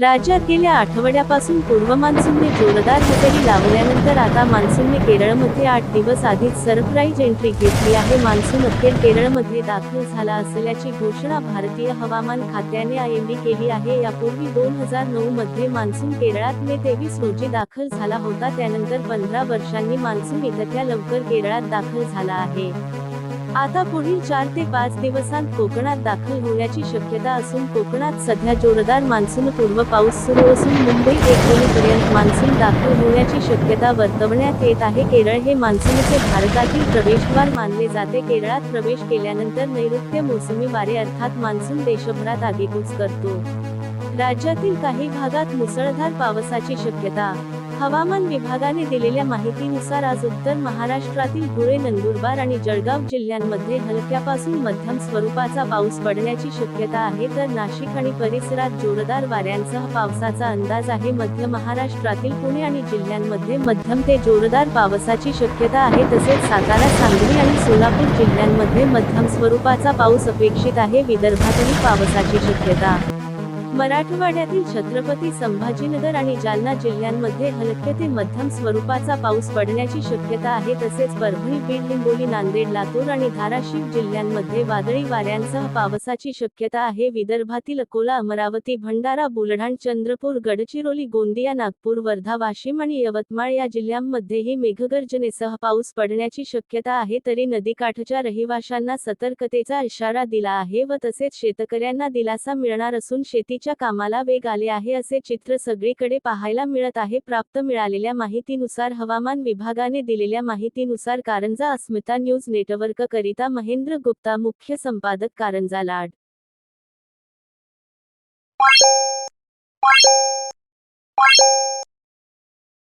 राज्यात गेल्या आठवड्यापासून पूर्व मान्सूनने जोरदार हजेरी लावल्यानंतर आता मान्सूनने केरळमध्ये आठ दिवस आधीच सरप्राईज एंट्री घेतली आहे. मान्सून अखेर केरळमध्ये दाखल झाला असल्याची घोषणा भारतीय हवामान खात्याने आयएमडी केली आहे. यापूर्वी दोन हजार नऊ मध्ये मान्सून केरळात मे तेवीस रोजी दाखल झाला होता. त्यानंतर पंधरा वर्षांनी मान्सून इतक्या लवकर केरळात दाखल झाला आहे. आता पुढील चार ते पाच दिवसांत कोकणात दाखल होण्याची शक्यता असून कोकणात सध्या जोरदार मान्सून पूर्व पाऊस सुरू असून मुंबई एप्रिलपर्यंत मान्सून दाखल होण्याची शक्यता वर्तवण्यात येत आहे. केरळ हे मान्सूनचे भारतातील प्रवेशद्वार मानले जाते. केरळात प्रवेश केल्यानंतर नैऋत्य मोसमी वारे अर्थात मान्सून देशभरात आगेकूच करतो. राज्यातील काही भागात मुसळधार पावसाची शक्यता हवामान विभागाने दिलेल्या माहितीनुसार आज उत्तर महाराष्ट्रातील धुळे नंदुरबार आणि जळगाव जिल्ह्यांमध्ये हलक्यापासून मध्यम स्वरूपाचा पाऊस पडण्याची शक्यता आहे. तर नाशिक आणि परिसरात जोरदार वाऱ्यांसह पावसाचा अंदाज आहे. मध्य महाराष्ट्रातील पुणे आणि जिल्ह्यांमध्ये मध्यम ते जोरदार पावसाची शक्यता आहे. तसेच सातारा सांगली आणि सोलापूर जिल्ह्यांमध्ये मध्यम स्वरूपाचा पाऊस अपेक्षित आहे. विदर्भातही पावसाची शक्यता मराठवाड्यातील छत्रपती संभाजीनगर आणि जालना जिल्ह्यांमध्ये हलके ते मध्यम स्वरूपाचा पाऊस पडण्याची शक्यता आहे तसेच परभणी बीड हिंगोली नांदेड लातूर आणि धाराशिव जिल्ह्यांमध्ये वादळी वाऱ्यांसह पावसाची शक्यता आहे. विदर्भातील अकोला अमरावती भंडारा बुलढाण चंद्रपूर गडचिरोली गोंदिया नागपूर वर्धा वाशिम आणि यवतमाळ या जिल्ह्यांमध्येही मेघगर्जनेसह पाऊस पडण्याची शक्यता आहे. तरी नदीकाठच्या रहिवाशांना सतर्कतेचा इशारा दिला आहे व तसेच शेतकऱ्यांना दिलासा मिळणार असून शेती शेतीच्या कामाला वेग आले आहे असे चित्र सगळीकडे पाहायला मिळत आहे. प्राप्त मिळालेल्या माहितीनुसार हवामान विभागाने दिलेल्या माहितीनुसार कारंजा अस्मिता न्यूज नेटवर्क करिता महेंद्र गुप्ता मुख्य संपादक कारंजा लाड.